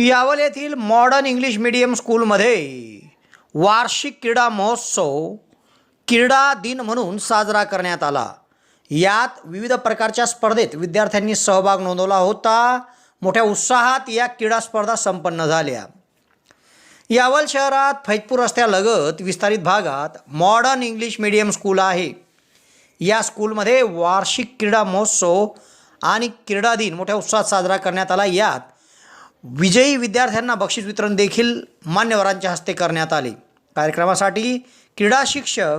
यावल येथील modern English medium स्कूलमध्ये वार्षिक क्रीडा महोत्सव क्रीडा दिन म्हणून साजरा करण्यात आला. यात विविध प्रकारच्या स्पर्धेत विद्यार्थ्यांनी सहभाग नोंदवला होता. मोठ्या उत्साहात या क्रीडा स्पर्धा संपन्न झाल्या. यावल शहरात फैजपूर रस्त्यालगत विस्तारित भागात मॉडर्न इंग्लिश मीडियम स्कूल आहे. या स्कूलमध्ये वार्षिक क्रीडा महोत्सव आणि क्रीडा दिन मोठ्या उत्साहात साजरा करण्यात आला. यात विजयी विद्यार्थ्यांना बक्षीस वितरण देखील मान्यवरांच्या हस्ते करण्यात आले. कार्यक्रमासाठी क्रीडा शिक्षक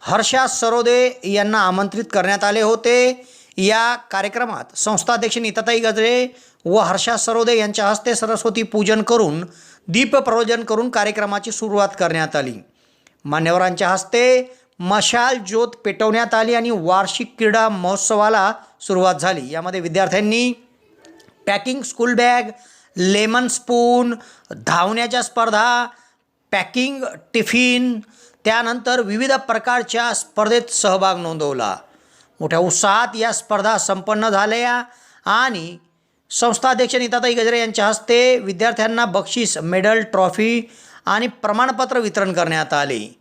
हर्षा सरोदे यांना आमंत्रित करण्यात आले होते. या कार्यक्रमात संस्थाध्यक्ष नीताताई गजरे व हर्षा सरोदे यांच्या हस्ते सरस्वती पूजन करून दीप प्रवजन करून कार्यक्रमाची सुरुवात करण्यात आली. मान्यवरांच्या हस्ते मशाल ज्योत पेटवण्यात आली आणि वार्षिक क्रीडा महोत्सवाला सुरुवात झाली. यामध्ये विद्यार्थ्यांनी packing school bag lemon spoon धावण्याच्या स्पर्धा पॅकिंग टिफिन त्यानंतर विविध प्रकारच्या स्पर्धेत सहभाग नोंदवला. मोठ्या उत्साहात या स्पर्धा संपन्न झाल्या आणि संस्थाध्यक्ष नीताताई गजरे यांच्या हस्ते विद्यार्थ्यांना बक्षीस मेडल ट्रॉफी आणि प्रमाणपत्र वितरण करण्यात आले.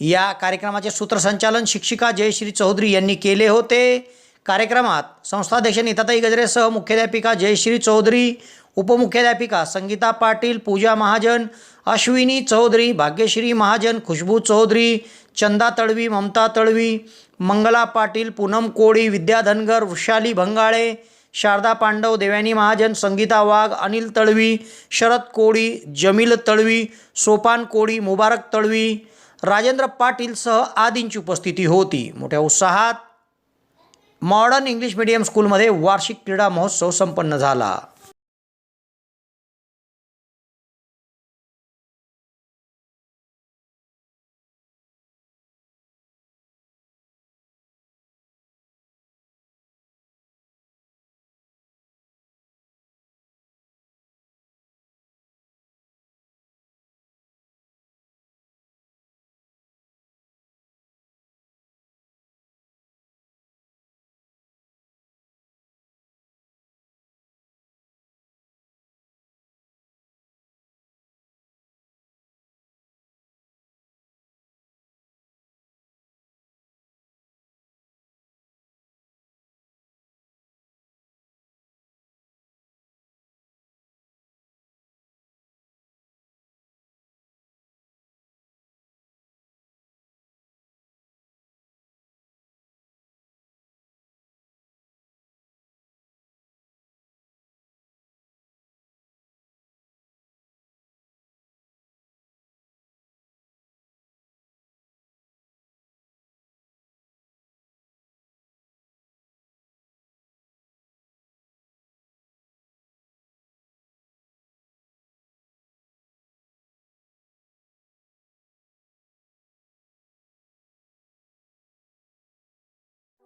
या कार्यक्रमाचे सूत्रसंचालन शिक्षिका जयश्री चौधरी यांनी केले होते. कार्यक्रमात संस्थाध्यक्ष नीताताई गजरेसह मुख्याध्यापिका जयश्री चौधरी उपमुख्याध्यापिका संगीता पाटील पूजा महाजन अश्विनी चौधरी भाग्यश्री महाजन खुशबू चौधरी चंदा तळवी ममता तळवी मंगला पाटील पूनम कोळी विद्या धनगर वृषाली भंगाळे शारदा पांडव देवानी महाजन संगीता वाघ अनिल तळवी शरद कोळी जमील तळवी सोपान कोळी मुबारक तळवी राजेंद्र पाटीलसह आदींची उपस्थिती होती. मोठ्या उत्साहात मॉडर्न इंग्लिश मीडियम स्कूलमध्ये वार्षिक क्रीडा महोत्सव संपन्न झाला.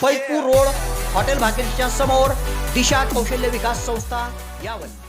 फैजपूर रोड हॉटेल भाकरीच्या समोर दिशा कौशल्य विकास संस्था यावल